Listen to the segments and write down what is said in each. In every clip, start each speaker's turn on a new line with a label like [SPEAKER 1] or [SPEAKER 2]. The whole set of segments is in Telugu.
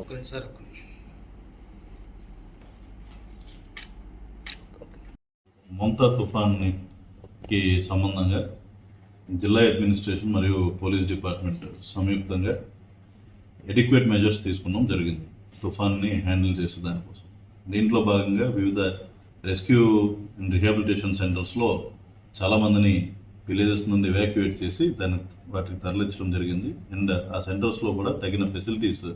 [SPEAKER 1] ఒక నిమిషం. సార్ ఒక
[SPEAKER 2] మమతా తుఫాన్కి కి సంబంధంగా జిల్లా అడ్మినిస్ట్రేషన్ మరియు పోలీస్ డిపార్ట్మెంట్ సంయుక్తంగా ఎడిక్వేట్ మెజర్స్ తీసుకున్నాం జరిగింది. తుఫాన్ని హ్యాండిల్ చేసే దానికోసం. దీంట్లో భాగంగా వివిధ రెస్క్యూ అండ్ రిహాబిలిటేషన్ సెంటర్స్లో చాలామందిని విలేజెస్ నుండి ఎవాక్యుయేట్ చేసి దాన్ని వాటికి తరలించడం జరిగింది. అండ్ ఆ సెంటర్స్లో కూడా తగిన facilities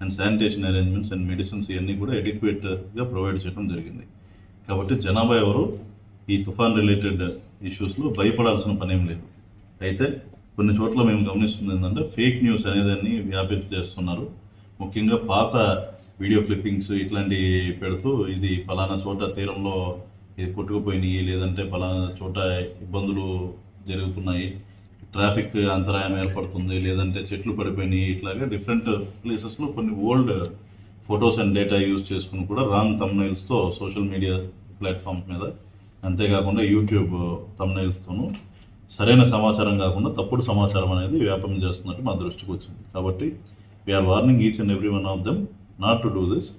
[SPEAKER 2] and sanitation arrangements and medicines ఇవన్నీ కూడా ఎడిక్వేట్గా ప్రొవైడ్ చేయడం జరిగింది. కాబట్టి జనాభా ఎవరు? ఈ తుఫాన్ రిలేటెడ్ ఇష్యూస్లో భయపడాల్సిన పని ఏం లేదు. అయితే కొన్ని చోట్ల మేము గమనిస్తుంది ఏంటంటే ఫేక్ న్యూస్ అనేదాన్ని వ్యాపింప చేస్తున్నారు. ముఖ్యంగా పాత వీడియో క్లిప్పింగ్స్ ఇట్లాంటివి పెడుతూ ఇది పలానా చోట తీరంలో ఇది కొట్టుకుపోయినాయి లేదంటే పలానా చోట ఇబ్బందులు జరుగుతున్నాయి ట్రాఫిక్ అంతరాయం ఏర్పడుతుంది లేదంటే చెట్లు పడిపోయినాయి ఇట్లాగే డిఫరెంట్ ప్లేసెస్లో కొన్ని old photos and data use చేసుకుని కూడా రాంగ్ తమ్నైల్స్తో సోషల్ మీడియా ప్లాట్ఫామ్స్ మీద అంతేకాకుండా యూట్యూబ్ తమ్నైల్స్తోనూ సరైన సమాచారం కాకుండా తప్పుడు సమాచారం అనేది వ్యాపారం చేస్తున్నట్టు మా దృష్టికి వచ్చింది. కాబట్టి we are warning each and every one of them not to do this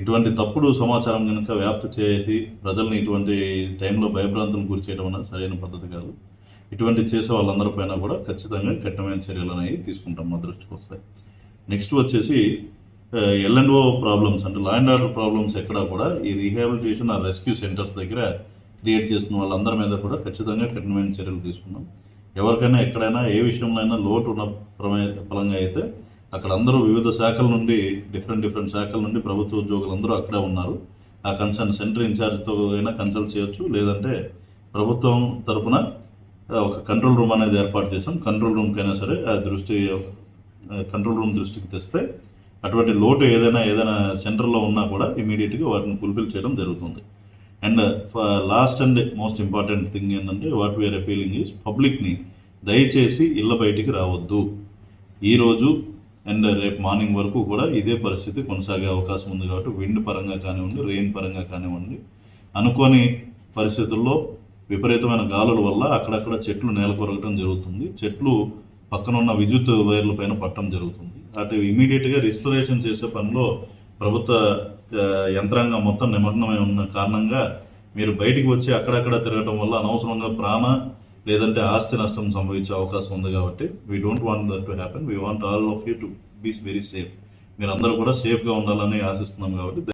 [SPEAKER 2] ఇటువంటి తప్పుడు సమాచారం కనుక వ్యాప్తి చేసి ప్రజల్ని ఇటువంటి టైంలో భయభ్రాంతులు గురి చేయడం అనేది సరైన పద్ధతి కాదు. ఇటువంటి చేసే వాళ్ళందరిపైన కూడా ఖచ్చితంగా కఠినమైన చర్యలు అనేవి తీసుకుంటాం మా దృష్టికి వస్తాయి నెక్స్ట్ వచ్చేసి ఎల్ అండ్ ఓ ప్రాబ్లమ్స్ అంటే లా అండ్ ఆర్డర్ ప్రాబ్లమ్స్ ఎక్కడ కూడా ఈ రీహాబిలిటేషన్ ఆ రెస్క్యూ సెంటర్స్ దగ్గర క్రియేట్ చేసిన వాళ్ళందరి మీద కూడా ఖచ్చితంగా కఠినమైన చర్యలు తీసుకున్నాం. ఎవరికైనా ఎక్కడైనా ఏ విషయంలో అయినా లోటు ఉన్న ప్రమే ఫలంగా అయితే అక్కడ అందరూ వివిధ శాఖల నుండి డిఫరెంట్ డిఫరెంట్ శాఖల నుండి ప్రభుత్వ ఉద్యోగులు అందరూ అక్కడే ఉన్నారు. ఆ కన్సర్న్ సెంటర్ ఇన్ఛార్జ్తో అయినా కన్సల్ట్ చేయొచ్చు. లేదంటే ప్రభుత్వం తరపున ఒక కంట్రోల్ రూమ్ అనేది ఏర్పాటు చేసాం కంట్రోల్ రూమ్కి అయినా సరే ఆ దృష్టి కంట్రోల్ రూమ్ దృష్టికి తెస్తే అటువంటి లోటు ఏదైనా ఏదైనా సెంటర్లో ఉన్నా కూడా ఇమీడియట్గా వాటిని ఫుల్ఫిల్ చేయడం జరుగుతుంది. And last and most important thing ఏంటంటే what we are appealing is పబ్లిక్ని దయచేసి ఇళ్ళ బయటికి రావద్దు. ఈరోజు అండ్ రేపు మార్నింగ్ వరకు కూడా ఇదే పరిస్థితి కొనసాగే అవకాశం ఉంది కాబట్టి విండ్ పరంగా కానివ్వండి రెయిన్ పరంగా కానివ్వండి అనుకోని పరిస్థితుల్లో విపరీతమైన గాలుల వల్ల అక్కడక్కడ చెట్లు నేల కొరగటం జరుగుతుంది. చెట్లు పక్కన ఉన్న విద్యుత్ వైర్ల పైన పట్టడం జరుగుతుంది. అటు ఇమీడియట్గా రిస్టరేషన్ చేసే పనిలో ప్రభుత్వ యంత్రాంగం మొత్తం నిమగ్నమై ఉన్న కారణంగా మీరు బయటికి వచ్చి అక్కడక్కడ తిరగటం వల్ల అనవసరంగా ప్రాణ లేదంటే ఆస్తి నష్టం సంభవించే అవకాశం ఉంది కాబట్టి we don't want that to happen we want all of you to be very safe మీరు అందరూ కూడా సేఫ్గా ఉండాలని ఆశిస్తున్నాం కాబట్టి